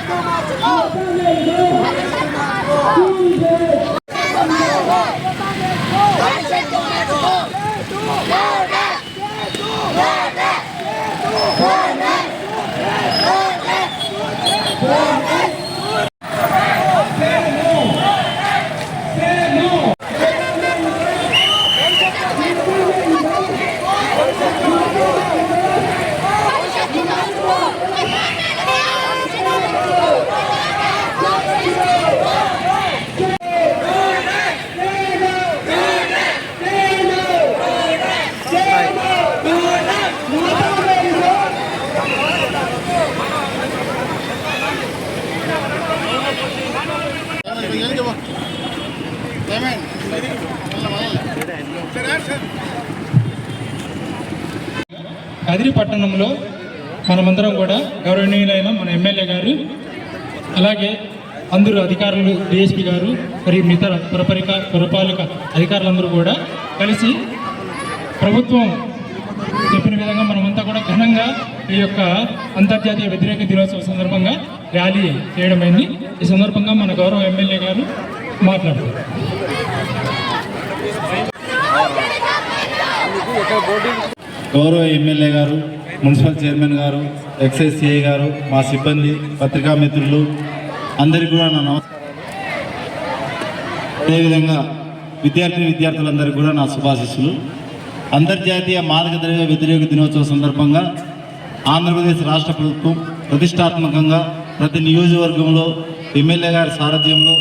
Let's go, Martin! Oh! Kadiri పట్టణంలో మనమందరం కూడా గౌరవనీయులైన మన ఎమ్మెల్యే గారు అలాగే అందరూ అధికారులు డిఎస్పీ గారు మరియు మిగతా పురపరిక పురపాలక అధికారులందరూ కూడా కలిసి ప్రభుత్వం చెప్పిన విధంగా మనమంతా కూడా ఘనంగా ఈ యొక్క అంతర్జాతీయ వ్యతిరేక దినోత్సవం సందర్భంగా ర్యాలీ చేయడమైంది ఈ సందర్భంగా మన గౌరవ ఎమ్మెల్యే గారు మాట్లాడతారు. గౌరవ ఎమ్మెల్యే గారు మున్సిపల్ చైర్మన్ గారు ఎక్సైజ్ సిఐ గారు మా సిబ్బంది పత్రికా మిత్రులు అందరికీ కూడా నా నమస్కారం. అదేవిధంగా విద్యార్థి విద్యార్థులందరికీ కూడా నా శుభాశిస్సులు. అంతర్జాతీయ మాదక ద్రవ్య వ్యతిరేక దినోత్సవం సందర్భంగా ఆంధ్రప్రదేశ్ రాష్ట్ర ప్రభుత్వం ప్రతిష్టాత్మకంగా ప్రతి నియోజకవర్గంలో ఎమ్మెల్యే గారి సారథ్యంలో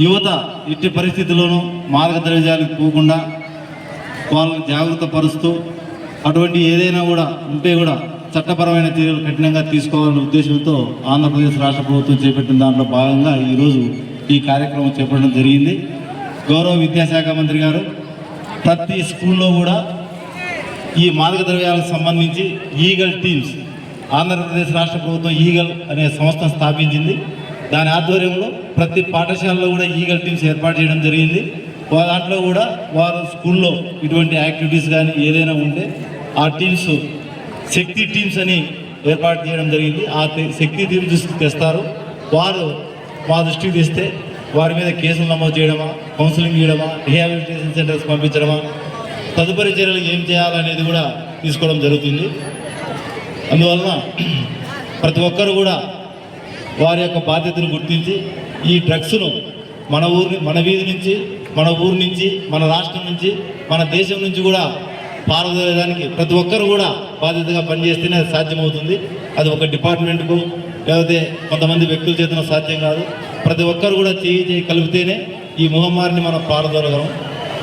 యువత ఇట్టి పరిస్థితుల్లోనూ మాదక ద్రవ్యాలకు పోకుండా వాళ్ళని జాగ్రత్త పరుస్తూ అటువంటి ఏదైనా కూడా ఉంటే కూడా చట్టపరమైన చర్యలు కఠినంగా తీసుకోవాలనే ఉద్దేశంతో ఆంధ్రప్రదేశ్ రాష్ట్ర ప్రభుత్వం చేపట్టిన దాంట్లో భాగంగా ఈరోజు ఈ కార్యక్రమం చేపట్టడం జరిగింది. గౌరవ విద్యాశాఖ మంత్రి గారు ప్రతి స్కూల్లో కూడా ఈ మాదక ద్రవ్యాలకు సంబంధించి ఈగల్ టీమ్స్ ఆంధ్రప్రదేశ్ రాష్ట్ర ప్రభుత్వం ఈగల్ అనే సంస్థ స్థాపించింది. దాని ఆధ్వర్యంలో ప్రతి పాఠశాలలో కూడా ఈగల్ టీమ్స్ ఏర్పాటు చేయడం జరిగింది. దాంట్లో కూడా వారు స్కూల్లో ఇటువంటి యాక్టివిటీస్ కానీ ఏదైనా ఉంటే ఆ టీమ్స్ శక్తి టీమ్స్ అని ఏర్పాటు చేయడం జరిగింది. ఆ శక్తి టీమ్స్ దృష్టికి తెస్తారు. వారు మా దృష్టికి తెస్తే వారి మీద కేసులు నమోదు చేయడమా కౌన్సిలింగ్ చేయడమా రిహాబిలిటేషన్ సెంటర్స్ పంపించడమా తదుపరి చర్యలు ఏం చేయాలనేది కూడా తీసుకోవడం జరుగుతుంది. అందువలన ప్రతి ఒక్కరు కూడా వారి యొక్క బాధ్యతను గుర్తించి ఈ డ్రగ్స్ను మన ఊరి మన వీధి నుంచి మన ఊరు నుంచి మన రాష్ట్రం నుంచి మన దేశం నుంచి కూడా పారదోయడానికి ప్రతి ఒక్కరు కూడా బాధ్యతగా పనిచేస్తేనే అది సాధ్యమవుతుంది. అది ఒక డిపార్ట్మెంట్కు లేకపోతే కొంతమంది వ్యక్తుల చేతన సాధ్యం కాదు. ప్రతి ఒక్కరు కూడా చేయి చేయి కలిపితేనే ఈ మహమ్మారిని మనం పారదోలగలం.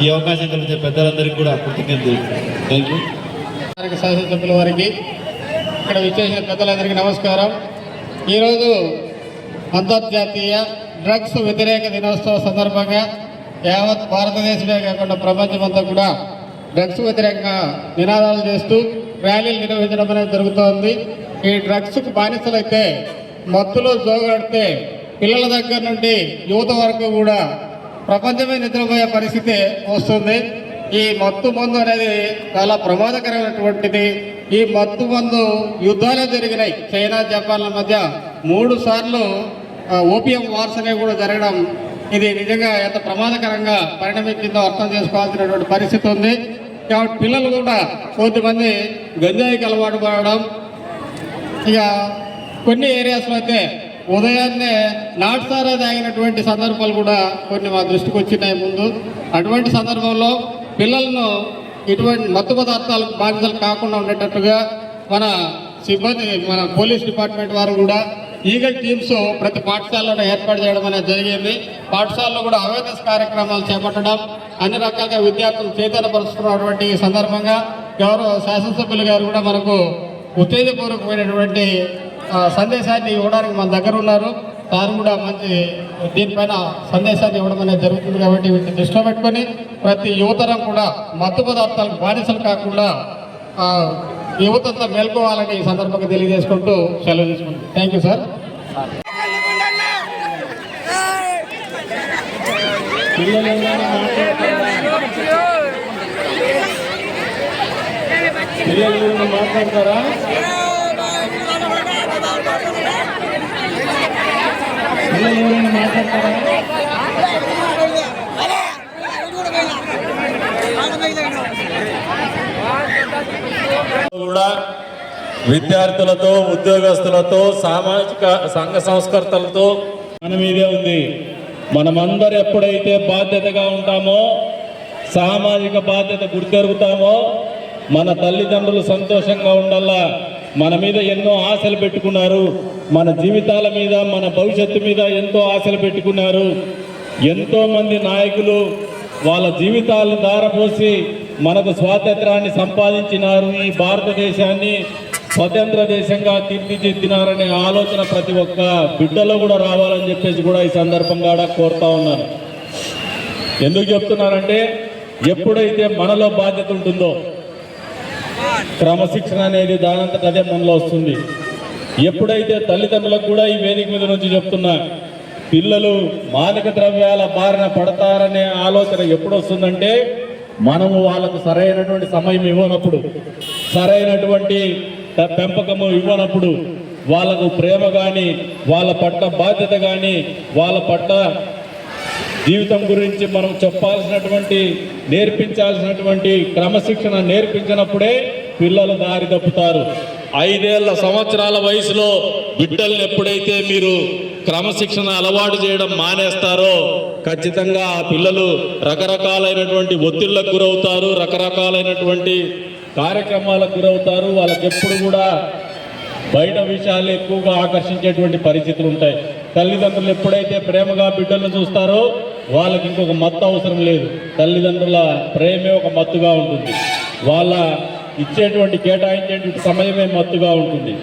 ఈ అవకాశం కలిగితే పెద్దలందరికీ కూడా కృతజ్ఞతలు థ్యాంక్ యూ. శాసనసభ్యుల వారికి ఇక్కడ విచ్చేసిన పెద్దలందరికీ నమస్కారం. ఈరోజు అంతర్జాతీయ డ్రగ్స్ వ్యతిరేక దినోత్సవ సందర్భంగా యావత్ భారతదేశమే కాకుండా ప్రపంచమంతా కూడా డ్రగ్స్ వ్యతిరేకంగా నినాదాలు చేస్తూ ర్యాలీలు నిర్వహించడం అనేది జరుగుతోంది. ఈ డ్రగ్స్కు బానిసలైతే మత్తులో జోగాడితే పిల్లల దగ్గర నుండి యువత వరకు కూడా ప్రపంచమే నిద్రపోయే పరిస్థితి వస్తుంది. ఈ మత్తు మందు అనేది చాలా ప్రమాదకరమైనటువంటిది. ఈ మత్తు మందు యుద్ధాలే జరిగినాయి. చైనా జపాన్ల మధ్య మూడు సార్లు ఓపియం వార్స్ అనేవి కూడా జరగడం ఇది నిజంగా ఎంత ప్రమాదకరంగా పరిణమించిందో అర్థం చేసుకోవాల్సినటువంటి పరిస్థితి ఉంది. కాబట్టి పిల్లలు కూడా కొద్దిమంది గంజాయికి అలవాటు పడడం. ఇక కొన్ని ఏరియాస్లో అయితే ఉదయాన్నే నాటుసారా తాగినటువంటి సందర్భాలు కూడా కొన్ని మా దృష్టికి వచ్చినాయి ముందు. అటువంటి సందర్భంలో పిల్లలను ఇటువంటి మత్తు పదార్థాలకు బాధ్యతలు కాకుండా ఉండేటట్టుగా మన సిబ్బంది మన పోలీస్ డిపార్ట్మెంట్ వారు కూడా ఈగల్ టీమ్స్ ప్రతి పాఠశాలలో ఏర్పాటు చేయడం అనేది జరిగింది. పాఠశాలలో కూడా అవేర్నెస్ కార్యక్రమాలు చేపట్టడం అన్ని రకాలుగా విద్యార్థులు చైతన్యపరుస్తున్నటువంటి సందర్భంగా గౌరవ శాసనసభ్యులు గారు కూడా మనకు ఉత్తేజపూర్వకమైనటువంటి సందేశాన్ని ఇవ్వడానికి మన దగ్గర ఉన్నారు. తాను కూడా మంచి దీనిపైన సందేశాన్ని ఇవ్వడం అనేది జరుగుతుంది కాబట్టి వీటిని దృష్టిలో పెట్టుకొని ప్రతి యువతరం కూడా మత్తు పదార్థాలకు బానిసలు కాకుండా యువతంతా మేల్కోవాలని ఈ సందర్భంగా తెలియజేసుకుంటూ సెలవు తీసుకుంటాం థ్యాంక్ యూ సార్ పిల్లలు మాట్లాడతారా పిల్లలు ఎవరైనా మాట్లాడతారా? కూడా విద్యార్థులతో ఉద్యోగస్తులతో సామాజిక సంఘ సంస్కర్తలతో మన మీదే ఉంది. మనమందరూ ఎప్పుడైతే బాధ్యతగా ఉంటామో సామాజిక బాధ్యత గుర్తెరుగుతామో మన తల్లిదండ్రులు సంతోషంగా ఉండాలా మన మీద ఎన్నో ఆశలు పెట్టుకున్నారు. మన జీవితాల మీద మన భవిష్యత్తు మీద ఎంతో ఆశలు పెట్టుకున్నారు. ఎంతోమంది నాయకులు వాళ్ళ జీవితాలను దారపోసి మనకు స్వాతంత్రాన్ని సంపాదించినారు. ఈ భారతదేశాన్ని స్వతంత్ర దేశంగా తీర్చిదిద్దినారనే ఆలోచన ప్రతి ఒక్క బిడ్డలో కూడా రావాలని చెప్పేసి కూడా ఈ సందర్భంగా కోరుతా ఉన్నాను. ఎందుకు చెప్తున్నానంటే ఎప్పుడైతే మనలో బాధ్యత ఉంటుందో క్రమశిక్షణ అనేది దానంతట అదే మనలో వస్తుంది. ఎప్పుడైతే తల్లిదండ్రులకు కూడా ఈ వేదిక మీద నుంచి చెప్తున్నా పిల్లలు మాదక ద్రవ్యాల బారిన పడతారనే ఆలోచన ఎప్పుడు వస్తుందంటే మనము వాళ్ళకు సరైనటువంటి సమయం ఇవ్వనప్పుడు సరైనటువంటి పెంపకము ఇవ్వనప్పుడు వాళ్ళకు ప్రేమ కానీ వాళ్ళ పట్ల బాధ్యత కానీ వాళ్ళ పట్ల జీవితం గురించి మనం చెప్పాల్సినటువంటి నేర్పించాల్సినటువంటి క్రమశిక్షణ నేర్పించినప్పుడే పిల్లలు దారి తప్పుతారు. ఐదేళ్ళ సంవత్సరాల వయసులో బిడ్డల్ని ఎప్పుడైతే మీరు క్రమశిక్షణ అలవాటు చేయడం మానేస్తారో ఖచ్చితంగా ఆ పిల్లలు రకరకాలైనటువంటి ఒత్తిళ్ళకు గురవుతారు రకరకాలైనటువంటి కార్యక్రమాలకు గురవుతారు. వాళ్ళకి ఎప్పుడు కూడా బయట విషయాలు ఎక్కువగా ఆకర్షించేటువంటి పరిస్థితులు ఉంటాయి. తల్లిదండ్రులు ఎప్పుడైతే ప్రేమగా బిడ్డలను చూస్తారో వాళ్ళకి ఇంకొక మత్తు అవసరం లేదు. తల్లిదండ్రుల ప్రేమే ఒక మత్తుగా ఉంటుంది. వాళ్ళ ఇచ్చేటువంటి కేటాయించేటువంటి సమయమే మత్తుగా ఉంటుంది.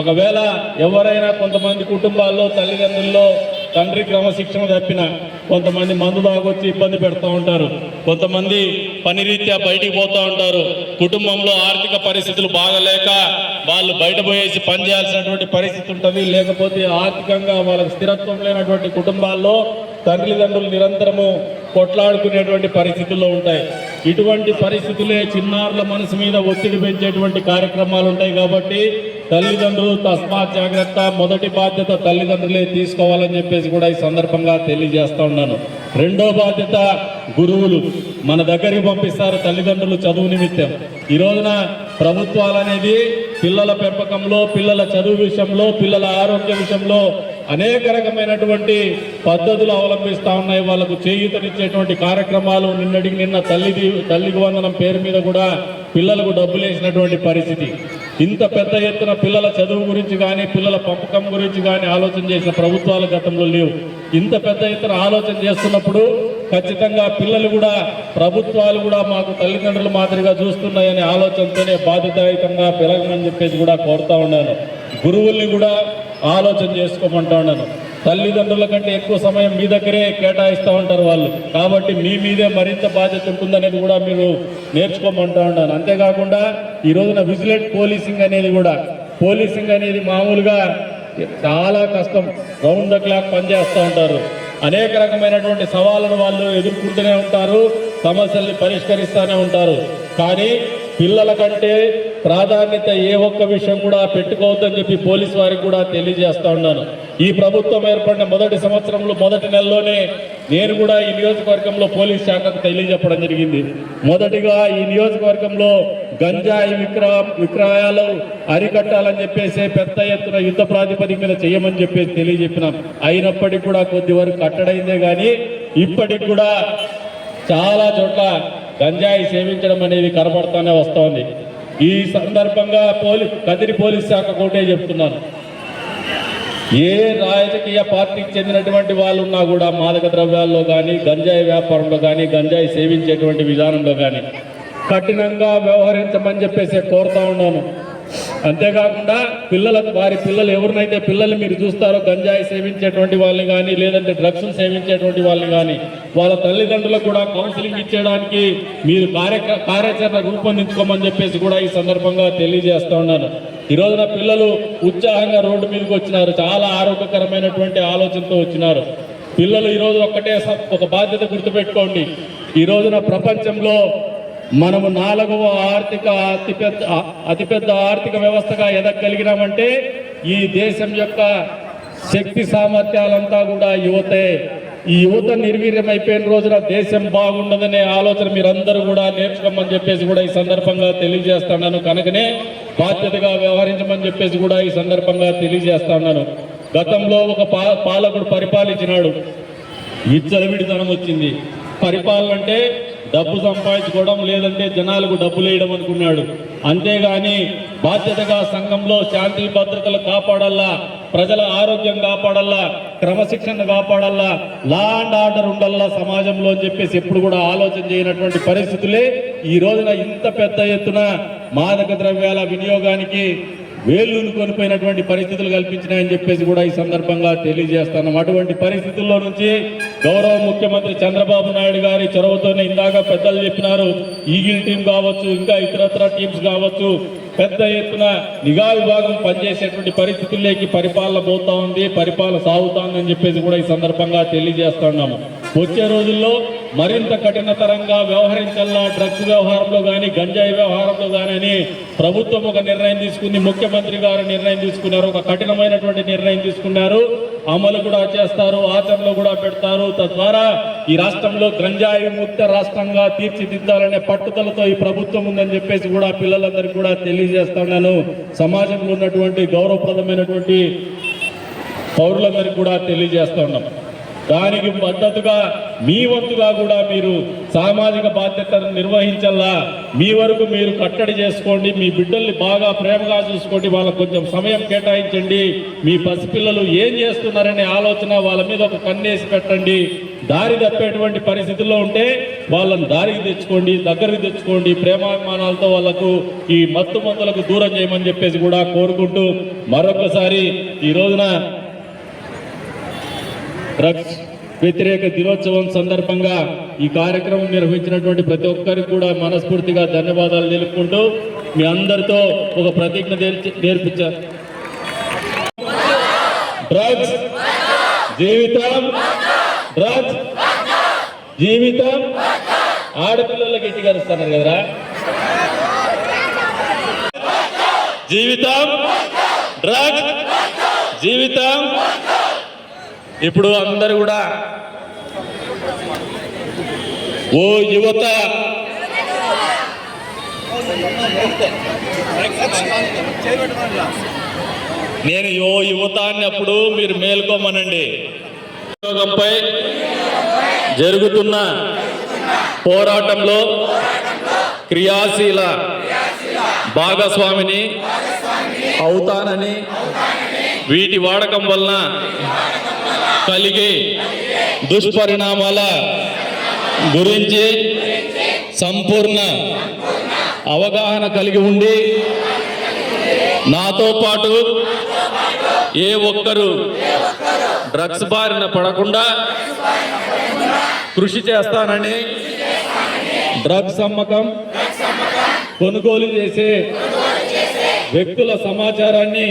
ఒకవేళ ఎవరైనా కొంతమంది కుటుంబాల్లో తల్లిదండ్రుల్లో తండ్రి క్రమశిక్షణ తప్పిన కొంతమంది మందు తాగొచ్చి ఇబ్బంది పెడతా ఉంటారు. కొంతమంది పని రీత్యా బయటికి పోతూ ఉంటారు. కుటుంబంలో ఆర్థిక పరిస్థితులు బాగలేక వాళ్ళు బయట పోయేసి పని చేయాల్సినటువంటి పరిస్థితి ఉంటుంది. లేకపోతే ఆర్థికంగా వాళ్ళకి స్థిరత్వం లేనటువంటి కుటుంబాల్లో తల్లిదండ్రులు నిరంతరము కొట్లాడుకునేటువంటి పరిస్థితుల్లో ఉంటాయి. ఇటువంటి పరిస్థితులే చిన్నారుల మనసు మీద ఒత్తిడి పెంచేటువంటి కార్యక్రమాలు ఉంటాయి కాబట్టి తల్లిదండ్రులు తస్మాత్ జాగ్రత్త మొదటి బాధ్యత తల్లిదండ్రులే తీసుకోవాలని చెప్పేసి కూడా ఈ సందర్భంగా తెలియజేస్తూ ఉన్నాను. రెండో బాధ్యత గురువులు. మన దగ్గరికి పంపిస్తారు తల్లిదండ్రులు చదువు నిమిత్తం. ఈ రోజున ప్రభుత్వాలు అనేది పిల్లల పెంపకంలో పిల్లల చదువు విషయంలో పిల్లల ఆరోగ్య విషయంలో అనేక రకమైనటువంటి పద్ధతులు అవలంబిస్తూ ఉన్నాయి. వాళ్ళకు చేయూతనిచ్చేటువంటి కార్యక్రమాలు నిన్నటికి నిన్న తల్లి తల్లికి వందనం పేరు మీద కూడా పిల్లలకు డబ్బులు వేసినటువంటి పరిస్థితి. ఇంత పెద్ద ఎత్తున పిల్లల చదువు గురించి కానీ పిల్లల పంపకం గురించి కానీ ఆలోచన చేసిన ప్రభుత్వాలు గతంలో లేవు. ఇంత పెద్ద ఎత్తున ఆలోచన చేస్తున్నప్పుడు ఖచ్చితంగా పిల్లలు కూడా ప్రభుత్వాలు కూడా మాకు తల్లిదండ్రులు మాదిరిగా చూస్తున్నాయనే ఆలోచనతోనే బాధ్యతాయుతంగా పెరగమని చెప్పేసి కూడా కోరుతా ఉన్నాను. గురువుల్ని కూడా ఆలోచన చేసుకోమంటా ఉన్నాను. తల్లిదండ్రుల కంటే ఎక్కువ సమయం మీ దగ్గరే కేటాయిస్తూ ఉంటారు వాళ్ళు. కాబట్టి మీ మీదే మరింత బాధ్యత ఉంటుందనేది కూడా మీరు నేర్చుకోమంటూ ఉన్నాను అంతేకాకుండా ఈ రోజున విజిలెంట్ పోలీసింగ్ అనేది కూడా పోలీసింగ్ అనేది మామూలుగా చాలా కష్టం. రౌండ్ ద క్లాక్ పనిచేస్తూ ఉంటారు. అనేక రకమైనటువంటి సవాళ్ళను వాళ్ళు ఎదుర్కొంటూనే ఉంటారు సమస్యల్ని పరిష్కరిస్తూనే ఉంటారు. కానీ పిల్లల కంటే ప్రాధాన్యత ఏ ఒక్క విషయం కూడా పెట్టుకోవద్దని చెప్పి పోలీస్ వారికి కూడా తెలియజేస్తా ఉన్నాను. ఈ ప్రభుత్వం ఏర్పడిన మొదటి సంవత్సరంలో మొదటి నెలలోనే నేను కూడా ఈ నియోజకవర్గంలో పోలీస్ శాఖకు తెలియజెప్పడం జరిగింది. మొదటిగా ఈ నియోజకవర్గంలో గంజాయి విక్ర విక్రయాలు అరికట్టాలని చెప్పేసి పెద్ద ఎత్తున యుద్ధ ప్రాతిపదిక మీద చేయమని చెప్పేసి తెలియజెప్పినాం. అయినప్పటికీ కూడా కొద్ది వరకు కట్టడైందే కానీ ఇప్పటికి కూడా చాలా చోట్ల గంజాయి సేవించడం అనేది కనబడుతూనే వస్తోంది. ఈ సందర్భంగా పోలీ కదిరి పోలీస్ శాఖ కోటే చెప్తున్నాను. ఏ రాజకీయ పార్టీకి చెందినటువంటి వాళ్ళు ఉన్నా కూడా మాదక ద్రవ్యాల్లో కానీ గంజాయి వ్యాపారంలో కానీ గంజాయి సేవించేటువంటి విధానంలో కానీ కఠినంగా వ్యవహరించమని చెప్పేసి కోరుతా ఉన్నాను. అంతేకాకుండా పిల్లల వారి పిల్లలు ఎవరినైతే పిల్లలు మీరు చూస్తారో గంజాయి సేవించేటువంటి వాళ్ళని కానీ లేదంటే డ్రగ్స్ సేవించేటువంటి వాళ్ళని కానీ వాళ్ళ తల్లిదండ్రులకు కూడా కౌన్సిలింగ్ ఇచ్చేయడానికి మీరు కార్య కార్యాచరణ రూపొందించుకోమని చెప్పేసి కూడా ఈ సందర్భంగా తెలియజేస్తా ఉన్నాను. ఈ రోజున పిల్లలు ఉత్సాహంగా రోడ్డు మీదకి వచ్చినారు. చాలా ఆరోగ్యకరమైనటువంటి ఆలోచనతో వచ్చినారు. పిల్లలు ఈరోజు ఒక్కటే ఒక బాధ్యత గుర్తుపెట్టుకోండి. ఈ రోజున ప్రపంచంలో మనము నాలుగవ ఆర్థిక అతిపెద్ద అతిపెద్ద ఆర్థిక వ్యవస్థగా ఎదగలిగినామంటే ఈ దేశం యొక్క శక్తి సామర్థ్యాలంతా కూడా యువతే. ఈ యువత నిర్వీర్యం అయిపోయిన రోజున దేశం బాగుండదనే ఆలోచన మీరందరూ కూడా నేర్చుకోమని చెప్పేసి కూడా ఈ సందర్భంగా తెలియజేస్తున్నాను కనుకనే బాధ్యతగా వ్యవహరించమని చెప్పేసి కూడా ఈ సందర్భంగా తెలియజేస్తున్నాను గతంలో ఒక పాలకుడు పరిపాలించినాడు. విచ్చలవిడితనం వచ్చింది. పరిపాలన అంటే డబ్బు సంపాదించుకోవడం లేదంటే జనాలకు డబ్బులు వేయడం అనుకున్నాడు. అంతేగాని బాధ్యతగా సంఘంలో శాంతి భద్రతలు కాపాడల్లా ప్రజల ఆరోగ్యం కాపాడల్లా క్రమశిక్షణ కాపాడల్లా లా అండ్ ఆర్డర్ ఉండల్లా సమాజంలో అని చెప్పేసి ఎప్పుడు కూడా ఆలోచన చేయనటువంటి పరిస్థితులే. ఈ రోజున ఇంత పెద్ద ఎత్తున మాదక ద్రవ్యాల వినియోగానికి వేలును కొనిపోయినటువంటి పరిస్థితులు కల్పించినాయని చెప్పేసి కూడా ఈ సందర్భంగా తెలియజేస్తున్నాం అటువంటి పరిస్థితుల్లో నుంచి గౌరవ ముఖ్యమంత్రి చంద్రబాబు నాయుడు గారి చొరవతోనే ఇందాక పెద్దలు చెప్పినారు ఈగిల్ టీం కావచ్చు ఇంకా ఇతరత్ర టీమ్స్ కావచ్చు పెద్ద ఎత్తున నిఘా విభాగం పనిచేసేటువంటి పరిస్థితుల్లోకి పరిపాలన పోతా ఉంది పరిపాలన సాగుతా ఉందని చెప్పేసి కూడా ఈ సందర్భంగా తెలియజేస్తున్నాము వచ్చే రోజుల్లో మరింత కఠినతరంగా వ్యవహరించాలా డ్రగ్స్ వ్యవహారంలో కానీ గంజాయి వ్యవహారంలో కానీ అని ప్రభుత్వం ఒక నిర్ణయం తీసుకుంది. ముఖ్యమంత్రి గారు నిర్ణయం తీసుకున్నారు. ఒక కఠినమైనటువంటి నిర్ణయం తీసుకున్నారు. అమలు కూడా చేస్తారు. ఆచరణలో కూడా పెడతారు. తద్వారా ఈ రాష్ట్రంలో గంజాయి ముక్త రాష్ట్రంగా తీర్చిదిద్దాలనే పట్టుదలతో ఈ ప్రభుత్వం ఉందని చెప్పేసి కూడా పిల్లలందరికీ కూడా తెలియజేస్తున్నాను సమాజంలో ఉన్నటువంటి గౌరవప్రదమైనటువంటి పౌరులందరికీ కూడా తెలియజేస్తున్నాం దానికి మద్దతుగా మీ వంతుగా కూడా మీరు సామాజిక బాధ్యతను నిర్వహించల్లా. మీ వరకు మీరు కట్టడి చేసుకోండి మీ బిడ్డల్ని బాగా ప్రేమగా చూసుకోండి వాళ్ళకు కొంచెం సమయం కేటాయించండి. మీ పసిపిల్లలు ఏం చేస్తున్నారనే ఆలోచన వాళ్ళ మీద ఒక కన్నేసి పెట్టండి. దారి తప్పేటువంటి పరిస్థితుల్లో ఉంటే వాళ్ళని దారికి తెచ్చుకోండి దగ్గరికి తెచ్చుకోండి. ప్రేమాభిమానాలతో వాళ్ళకు ఈ మత్తు మందులకు దూరం చేయమని చెప్పేసి కూడా కోరుకుంటూ మరొకసారి ఈ రోజున డ్రగ్స్ వ్యతిరేక దినోత్సవం సందర్భంగా ఈ కార్యక్రమం నిర్వహించినటువంటి ప్రతి ఒక్కరికి కూడా మనస్ఫూర్తిగా ధన్యవాదాలు తెలుపుకుంటూ మీ అందరితో ఒక ప్రతిజ్ఞ నేర్చి- నేర్పించారు డ్రగ్స్ జీవితం డ్రగ్స్ జీవితం ఆడపిల్లలకి ఇంటికి కదరా? జీవితం డ్రగ్స్ జీవితం ఇప్పుడు అందరు కూడా ఓ యువత నేను ఓ యువత అన్నప్పుడు మీరు మేల్కోమనండి. ఉద్యోగంపై జరుగుతున్న పోరాటంలో క్రియాశీల భాగస్వామిని అవుతానని వీటి వాడకం వలన కలిగే దుష్పరిణామాల గురించి సంపూర్ణ అవగాహన కలిగి ఉండి నాతో పాటు ఏ ఒక్కరు డ్రగ్స్ బారిన పడకుండా కృషి చేస్తానని డ్రగ్స్ అమ్మకం కొనుగోలు చేసే వ్యక్తుల సమాచారాన్ని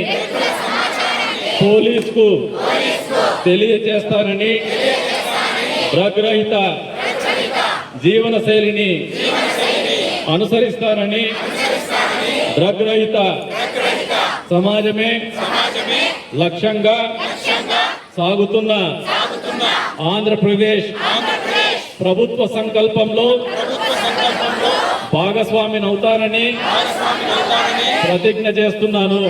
పోలీసుకు తెలియజేస్తానని డ్రగ్ జీవన శైలిని అనుసరిస్తానని డ్రగ్ సమాజమే లక్ష్యంగా సాగుతున్న ఆంధ్రప్రదేశ్ ప్రభుత్వ సంకల్పంలో భాగస్వామిని అవుతానని ప్రతిజ్ఞ చేస్తున్నాను.